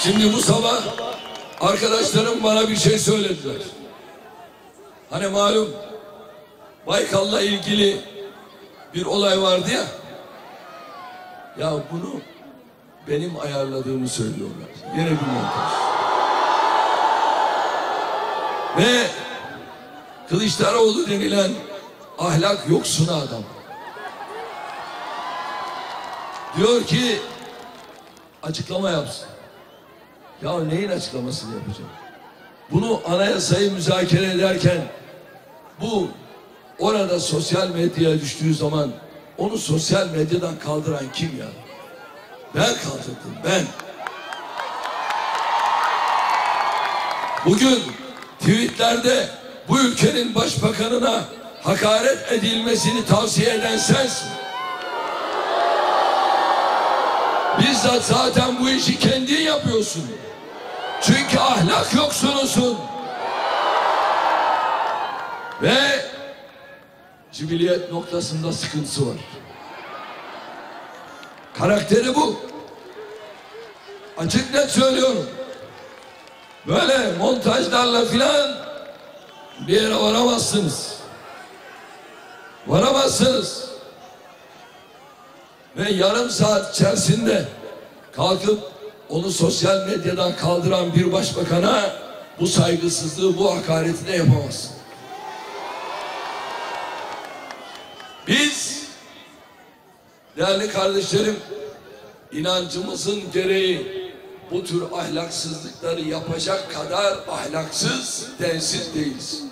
Şimdi bu sabah arkadaşlarım bana bir şey söylediler. Hani malum Baykal'la ilgili bir olay vardı ya. Ya bunu benim ayarladığımı söylüyorlar. Yine bir montaj. Ve Kılıçdaroğlu denilen ahlak yoksunu adam. Diyor ki açıklama yapsın. Ya neyin açıklamasını yapacağım? Bunu anayasayı müzakere ederken bu orada sosyal medyaya düştüğü zaman onu sosyal medyadan kaldıran kim ya? Ben kaldırdım ben. Bugün tweetlerde bu ülkenin başbakanına hakaret edilmesini tavsiye eden sensin. Bizzat zaten bu işi kendin yapıyorsun. Çünkü ahlak yoksunusun. Ve cibiliyet noktasında sıkıntısı var. Karakteri bu. Açık net söylüyorum. Böyle montajlarla filan bir yere varamazsınız. Varamazsınız. Ve yarım saat içerisinde kalkıp onu sosyal medyadan kaldıran bir başbakana bu saygısızlığı, bu hakareti de yapamazsın. Biz değerli kardeşlerim inancımızın gereği bu tür ahlaksızlıkları yapacak kadar ahlaksız, densiz değiliz.